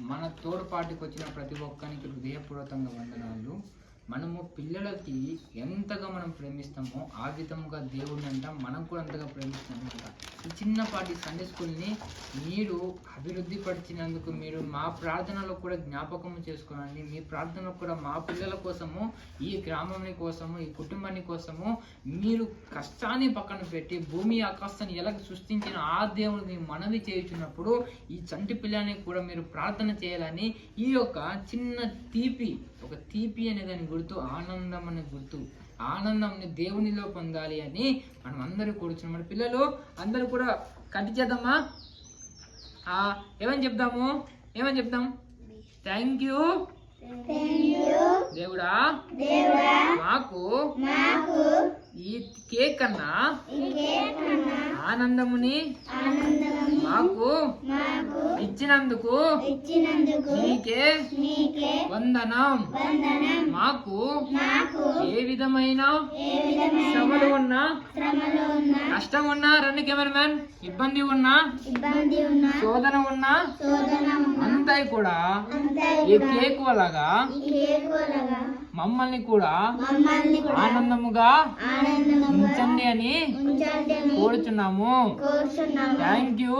మన తోడ్పాటుకు వచ్చిన ప్రతి ఒక్కరికి హృదయపూర్వకంగా వందనాలు. మనము పిల్లలకి ఎంతగా మనం ప్రేమిస్తామో ఆ విధముగా దేవుడిని అంట మనం కూడా అంతగా ప్రేమిస్తాము అంట ఈ చిన్నపాటి సండే స్కూల్ని మీరు అభివృద్ధి పరిచినందుకు మీరు మా ప్రార్థనలో కూడా జ్ఞాపకం చేసుకోనండి. మీ ప్రార్థనలో కూడా మా పిల్లల కోసము ఈ గ్రామం కోసము ఈ కుటుంబాన్ని కోసము మీరు కష్టాన్ని పక్కన పెట్టి భూమి ఆకాశాన్ని ఎలా సృష్టించిన ఆ దేవుడిని మనవి చేయుచున్నప్పుడు ఈ చంటి పిల్లని కూడా మీరు ప్రార్థన చేయాలని ఈ యొక్క చిన్న తీపి ఒక తీపి అనే దాని గుర్తు ఆనందం అనే గుర్తు. ఆనందంని దేవునిలో పొందాలి అని మనం అందరూ కూర్చున్నాం. మన పిల్లలు అందరూ కూడా కంటి చేద్దామా? ఏమని చెప్దాము? ఏమని చెప్దాం? థ్యాంక్ యూ దేవుడా? మాకు ఈ కేక్ కన్నా ఆనందముని మాకు ఇచ్చినందుకు నీకే వందనం. మాకు ఏ విధమైన శ్రమలు ఉన్నా కష్టం ఉన్నా రెండు కెమెరామెన్ ఇబ్బంది ఉన్నా ఇబ్బంది ఉన్న శోధన ఉన్నా అంతా కూడా ఈ కేక్ వలగా మమ్మల్ని కూడా ఆనందముగా ఉంచండి అని కోరుచున్నాము. థ్యాంక్ యూ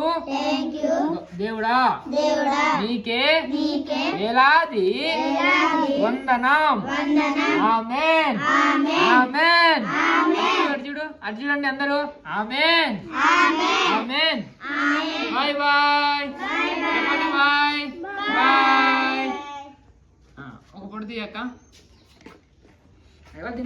దేవుడా నీకే వేలాది వందనం. ఆమెన్. ఆమేన్. అటు చూడండి అందరూ. Amen. Amen. Bye bye. Bye bye. ఒక పొడి తీయక్క Gracias.